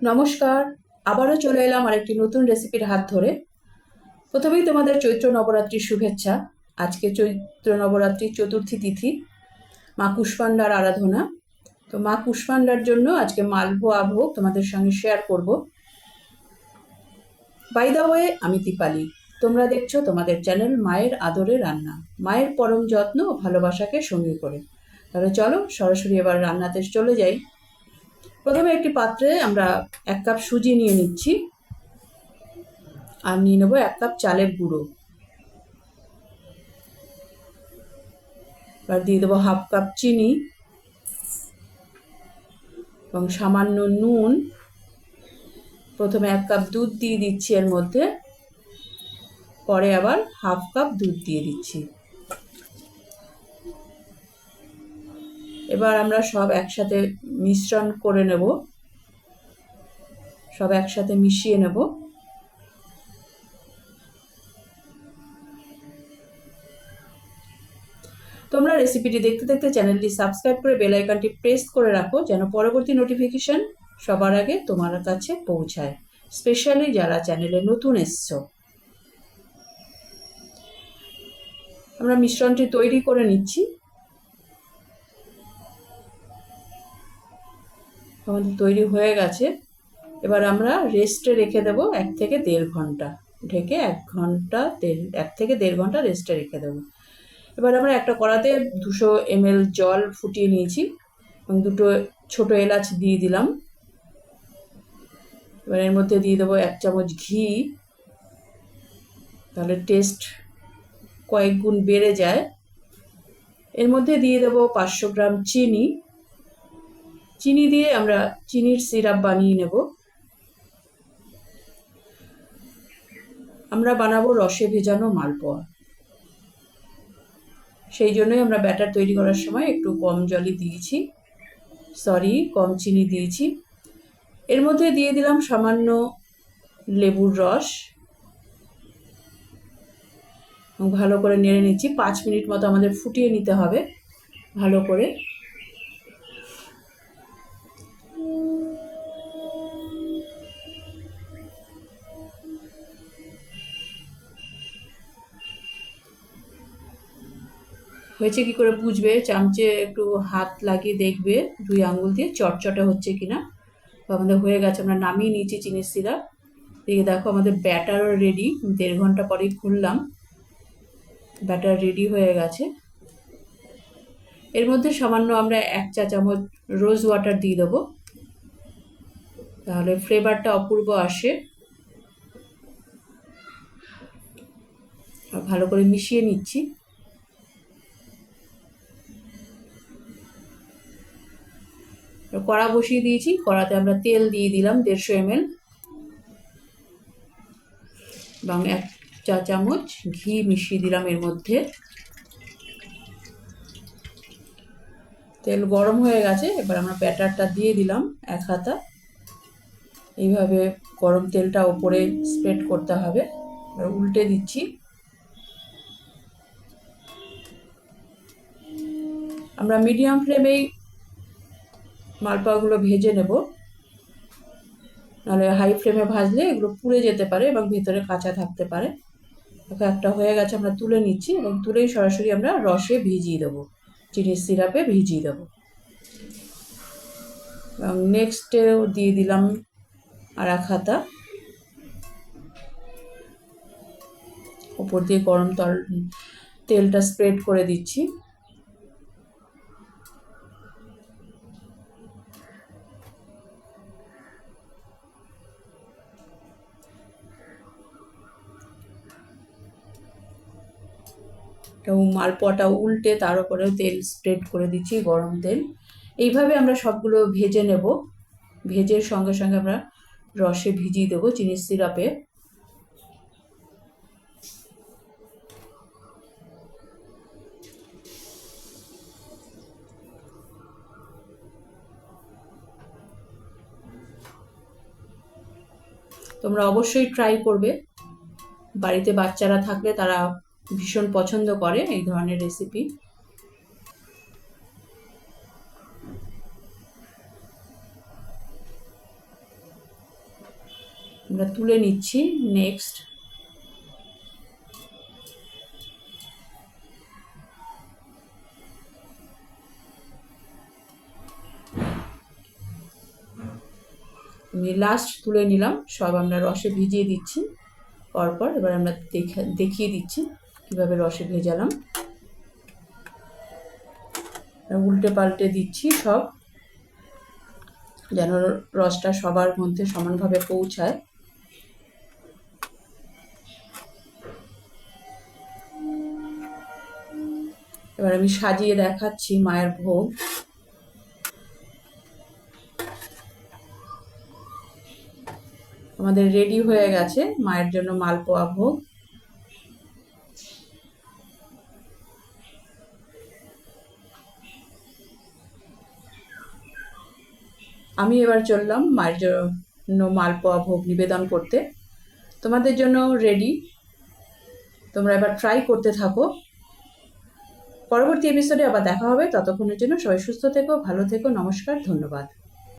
নমস্কার, আবারও চলে এলাম আরেকটি নতুন রেসিপির হাত ধরে। প্রথমেই তোমাদের চৈত্র নবরাত্রির শুভেচ্ছা। আজকে চৈত্র নবরাত্রির চতুর্থী তিথি, মা কুষ্মান্ডার আরাধনা। তো মা কুষ্মান্ডার জন্য আজকে মালপোয়া ভোগ তোমাদের সঙ্গে শেয়ার করব। বাই দা ওয়ে আমি দীপালি। তোমরা দেখছ তোমাদের চ্যানেল মায়ের আদরে রান্না। মায়ের পরম যত্ন ও ভালোবাসাকে সঙ্গী করে। তাহলে চলো সরাসরি এবার রান্নাতে চলে যাই। প্রথমে একটি পাত্রে আমরা এক কাপ সুজি নিয়ে নিচ্ছি। আর নিয়ে নেব এক কাপ চালের গুঁড়ো। এবার দিয়ে দেবো হাফ কাপ চিনি এবং সামান্য নুন। প্রথমে এক কাপ দুধ দিয়ে দিচ্ছি এর মধ্যে। পরে আবার হাফ কাপ দুধ দিয়ে দিচ্ছি। এবার আমরা সব একসাথে মিশ্রণ করে নেব। সব একসাথে মিশিয়ে নেব। তোমরা রেসিপিটি দেখতে দেখতে চ্যানেলটি সাবস্ক্রাইব করে বেল আইকনটি প্রেস করে রাখো যেন পরবর্তী নোটিফিকেশন সবার আগে তোমার কাছে পৌঁছায়, স্পেশালি যারা চ্যানেলে নতুন এসছো। আমরা মিশ্রণটি তৈরি করে নিচ্ছি। আমাদের তৈরি হয়ে গেছে। এবার আমরা রেস্টে রেখে দেবো এক থেকে দেড় ঘণ্টা। ঢেকে এক ঘণ্টা দেড়, এক থেকে দেড় ঘণ্টা রেস্টে রেখে দেবো। এবার আমরা একটা কড়াতে দুশো এমএল জল ফুটিয়ে নিয়েছি এবং দুটো ছোটো এলাচ দিয়ে দিলাম। এবার এর মধ্যে দিয়ে দেবো এক চামচ ঘি। তাহলে টেস্ট কয়েক গুণ বেড়ে যায়। এর মধ্যে দিয়ে দেবো পাঁচশো গ্রাম চিনি। চিনি দিয়ে আমরা চিনির সিরাপ বানিয়ে নেব। আমরা বানাবো রসে ভেজানো মালপোয়া। সেই জন্যই আমরা ব্যাটার তৈরি করার সময় একটু কম জলই দিয়েছি। সরি, কম চিনি দিয়েছি। এর মধ্যে দিয়ে দিলাম সামান্য লেবুর রস। ভালো করে নেড়ে নিচ্ছি। পাঁচ মিনিট মতো আমাদের ফুটিয়ে নিতে হবে। ভালো করে। হয়েছে কি করে বুঝবে? চামচে একটু হাত লাগিয়ে দেখবে, দুই আঙুল দিয়ে চটচটে হচ্ছে কিনা। তো আমাদের হয়ে গেছে, আমরা নামিয়ে নিয়েছি চিনির সিরাপ। দিয়ে দেখো, আমাদের ব্যাটারও রেডি দেড় ঘণ্টা পরেই খুললাম। ব্যাটার রেডি হয়ে গেছে। এর মধ্যে সামান্য আমরা এক চা চামচ রোজ ওয়াটার দিয়ে দেবো। তাহলে ফ্লেভারটা অপূর্ব আসে। ভালো করে মিশিয়ে নিচ্ছি। কড়া বসিয়ে দিয়েছি। কড়াতে আমরা তেল দিয়ে দিলাম দেড়শো এমএল। এবং এক চা চামচ ঘি মিশিয়ে দিলাম এর মধ্যে। তেল গরম হয়ে গেছে, এবার আমরা ব্যাটারটা দিয়ে দিলাম এক হাতা। এইভাবে গরম তেলটা ওপরে স্প্রেড করতে হবে। এবার উল্টে দিচ্ছি। আমরা মিডিয়াম ফ্লেমেই মালপোয়াগুলো ভেজে নেব। নাহলে হাই ফ্লেমে ভাজলে এগুলো পুড়ে যেতে পারে এবং ভেতরে কাঁচা থাকতে পারে। ওকে একটা হয়ে গেছে, আমরা তুলে নিচ্ছি এবং তুলেই সরাসরি আমরা রসে ভিজিয়ে দেবো। চিনির সিরাপে ভিজিয়ে দেবো। এবং নেক্সটেও দিয়ে দিলাম আর হাতা। ওপর দিয়ে গরম তল তেলটা স্প্রেড করে দিচ্ছি। এবং মালপোয়াটা উল্টে তার উপরেও তেল স্প্রেড করে দিচ্ছি, গরম তেল। এইভাবে আমরা সবগুলো ভেজে নেব। ভেজে সঙ্গে সঙ্গে আমরা রসে ভিজিয়ে দেবো চিনির সিরাপে তোমরা অবশ্যই ট্রাই করবে। বাড়িতে বাচ্চারা থাকলে তারা ভীষণ পছন্দ করে এই ধরনের রেসিপি আমরা তুলে নিচ্ছি নেক্সট আমি লাস্ট তুলে নিলাম, সব আমরা রসে ভিজিয়ে দিচ্ছি। পরপর এবার আমরা দেখা দেখিয়ে দিচ্ছি। কীভাবে রসে ভেজালাম? উল্টে পাল্টে দিচ্ছি সব, যেন রসটা সবার মধ্যে সমানভাবে পৌঁছায়। এবার আমি সাজিয়ে দেখাচ্ছি মায়ের ভোগ। আমাদের রেডি হয়ে গেছে মায়ের জন্য মালপোয়া ভোগ। আমি এবার চললাম মায়ের জন্য মালপোয়া ভোগ নিবেদন করতে। তোমাদের জন্য রেডি তোমরা এবার ট্রাই করতে থাকো। পরবর্তী এপিসোডে আবার দেখা হবে। ততক্ষণের জন্য সবাই সুস্থ থেকো, ভালো থেকো, নমস্কার, ধন্যবাদ।